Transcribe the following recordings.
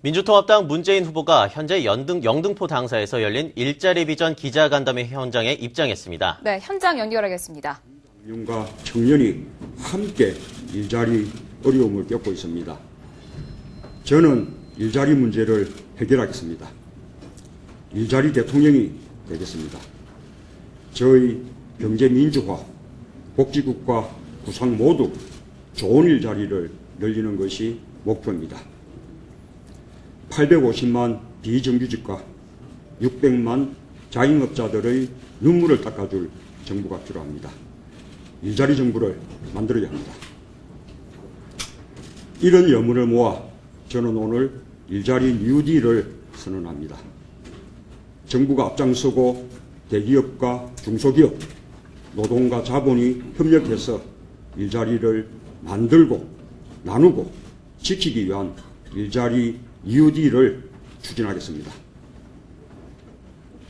민주통합당 문재인 후보가 현재 연등, 영등포 당사에서 열린 일자리 비전 기자간담회 현장에 입장했습니다. 네, 현장 연결하겠습니다. 청년과 청년이 함께 일자리 어려움을 겪고 있습니다. 저는 일자리 문제를 해결하겠습니다. 일자리 대통령이 되겠습니다. 저희 경제 민주화, 복지국가 구상 모두 좋은 일자리를 늘리는 것이 목표입니다. 850만 비정규직과 600만 자영업자들의 눈물을 닦아줄 정부가 필요합니다. 일자리 정부를 만들어야 합니다. 이런 여문을 모아 저는 오늘 일자리 뉴딜을 선언합니다. 정부가 앞장서고 대기업과 중소기업, 노동과 자본이 협력해서 일자리를 만들고 나누고 지키기 위한 일자리 뉴딜을 추진하겠습니다.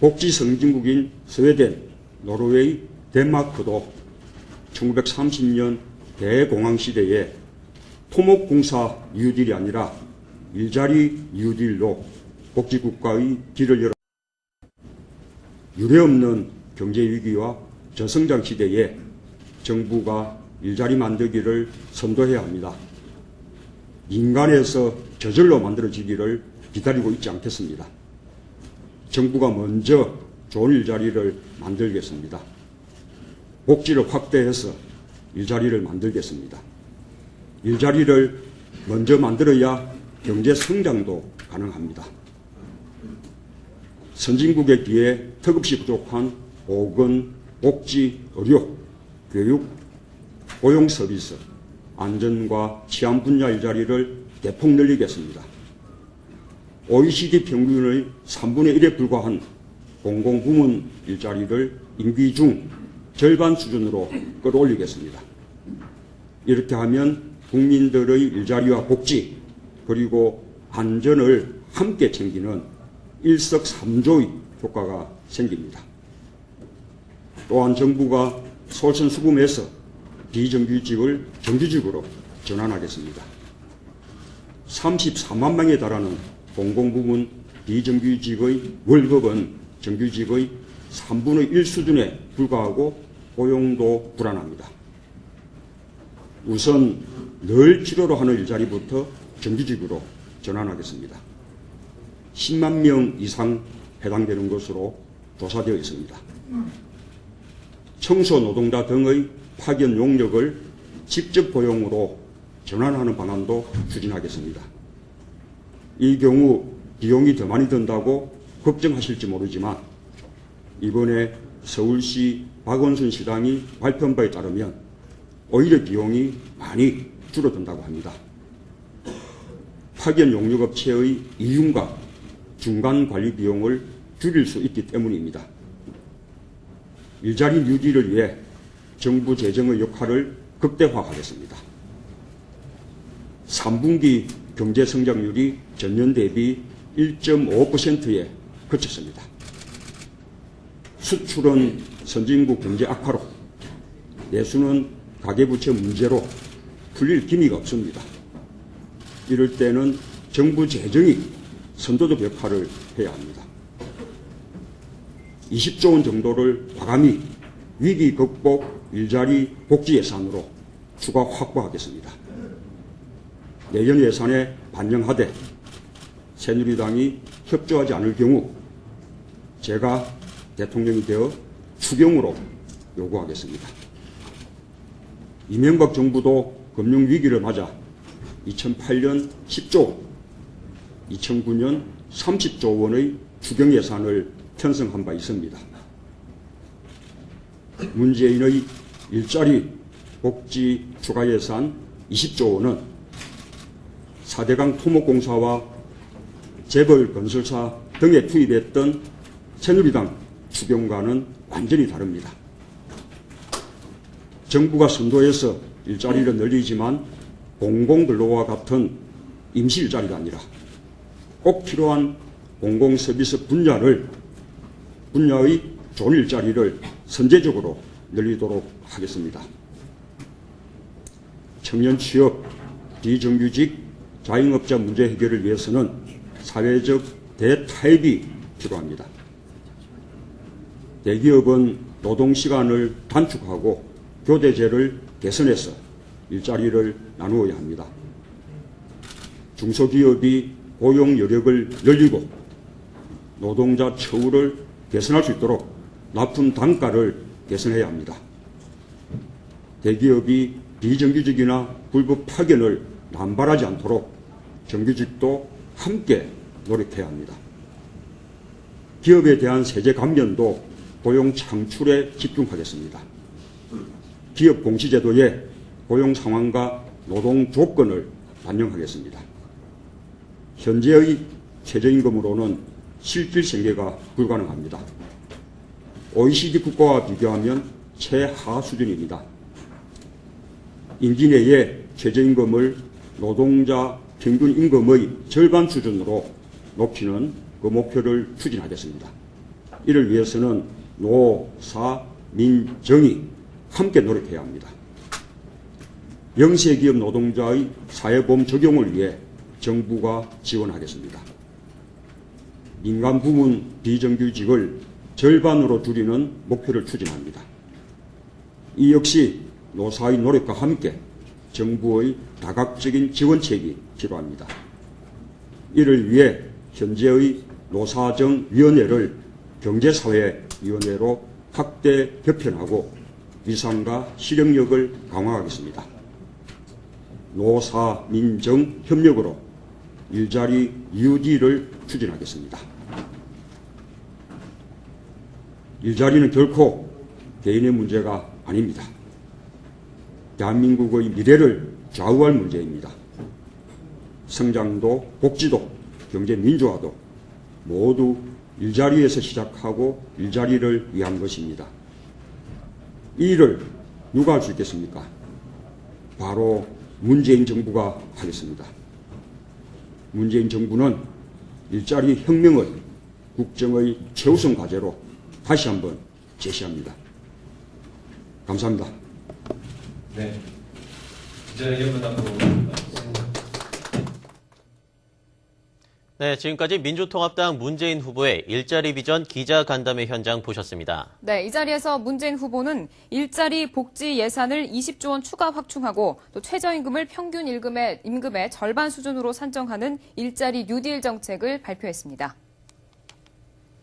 복지 선진국인 스웨덴, 노르웨이, 덴마크도 1930년 대공황 시대에 토목공사 뉴딜이 아니라 일자리 뉴딜로 복지국가의 길을 열어 유례없는 경제위기와 저성장 시대에 정부가 일자리 만들기를 선도해야 합니다. 인간에서 저절로 만들어지기를 기다리고 있지 않겠습니다. 정부가 먼저 좋은 일자리를 만들겠습니다. 복지를 확대해서 일자리를 만들겠습니다. 일자리를 먼저 만들어야 경제 성장도 가능합니다. 선진국에 비해 턱없이 부족한 보건, 복지, 의료, 교육, 고용 서비스, 안전과 치안 분야 일자리를 대폭 늘리겠습니다. OECD 평균의 3분의 1에 불과한 공공부문 일자리를 임기 중 절반 수준으로 끌어올리겠습니다. 이렇게 하면 국민들의 일자리와 복지 그리고 안전을 함께 챙기는 일석삼조의 효과가 생깁니다. 또한 정부가 솔선수범해서 비정규직을 정규직으로 전환하겠습니다. 34만 명에 달하는 공공부문 비정규직의 월급은 정규직의 3분의 1 수준에 불과하고 고용도 불안합니다. 우선 늘 필요로 하는 일자리부터 정규직으로 전환하겠습니다. 10만 명 이상 해당되는 것으로 조사되어 있습니다. 청소 노동자 등의 파견 용역을 직접 고용으로 전환하는 방안도 추진하겠습니다. 이 경우 비용이 더 많이 든다고 걱정하실지 모르지만 이번에 서울시 박원순 시장이 발표한 바에 따르면 오히려 비용이 많이 줄어든다고 합니다. 파견 용역업체의 이윤과 중간 관리 비용을 줄일 수 있기 때문입니다. 일자리 유지를 위해 정부 재정의 역할을 극대화하겠습니다. 3분기 경제 성장률이 전년 대비 1.5%에 그쳤습니다. 수출은 선진국 경제 악화로, 내수는 가계부채 문제로 풀릴 기미가 없습니다. 이럴 때는 정부 재정이 선도적 역할을 해야 합니다. 20조 원 정도를 과감히 위기 극복 일자리 복지 예산으로 추가 확보하겠습니다. 내년 예산에 반영하되 새누리당이 협조하지 않을 경우 제가 대통령이 되어 추경으로 요구하겠습니다. 이명박 정부도 금융위기를 맞아 2008년 10조, 2009년 30조 원의 추경 예산을 편성한 바 있습니다. 문재인의 일자리 복지 추가 예산 20조 원은 4대강 토목공사와 재벌 건설사 등에 투입했던 새누리당 추경과는 완전히 다릅니다. 정부가 선도해서 일자리를 늘리지만 공공근로와 같은 임시 일자리가 아니라 꼭 필요한 공공서비스 분야를 분야의 좋은 일자리를 선제적으로 늘리도록 하겠습니다. 청년 취업, 비정규직, 자영업자 문제 해결을 위해서는 사회적 대타협이 필요합니다. 대기업은 노동시간을 단축하고 교대제를 개선해서 일자리를 나누어야 합니다. 중소기업이 고용 여력을 늘리고 노동자 처우를 개선할 수 있도록 납품 단가를 개선해야 합니다. 대기업이 비정규직이나 불법 파견을 남발하지 않도록 정규직도 함께 노력해야 합니다. 기업에 대한 세제 감면도 고용 창출에 집중하겠습니다. 기업 공시제도에 고용 상황과 노동 조건을 반영하겠습니다. 현재의 최저임금으로는 실질 생계가 불가능합니다. OECD 국가와 비교하면 최하 수준입니다. 임기 내에 최저임금을 노동자 평균 임금의 절반 수준으로 높이는 그 목표를 추진하겠습니다. 이를 위해서는 노, 사, 민, 정이 함께 노력해야 합니다. 영세기업 노동자의 사회보험 적용을 위해 정부가 지원하겠습니다. 민간 부문 비정규직을 절반으로 줄이는 목표를 추진합니다. 이 역시 노사의 노력과 함께 정부의 다각적인 지원책이 필요합니다. 이를 위해 현재의 노사정위원회를 경제사회위원회로 확대 개편하고 위상과 실행력을 강화하겠습니다. 노사 민정 협력으로 일자리 유지를 추진하겠습니다. 일자리는 결코 개인의 문제가 아닙니다. 대한민국의 미래를 좌우할 문제입니다. 성장도 복지도 경제 민주화도 모두 일자리에서 시작하고 일자리를 위한 것입니다. 이 일을 누가 할 수 있겠습니까? 바로 문재인 정부가 하겠습니다. 문재인 정부는 일자리 혁명을 국정의 최우선 과제로 다시 한번 제시합니다. 감사합니다. 네. 기자회견 네, 지금까지 민주통합당 문재인 후보의 일자리 비전 기자 간담회 현장 보셨습니다. 네, 이 자리에서 문재인 후보는 일자리 복지 예산을 20조 원 추가 확충하고 또 최저임금을 평균 임금의, 임금의 절반 수준으로 산정하는 일자리 뉴딜 정책을 발표했습니다.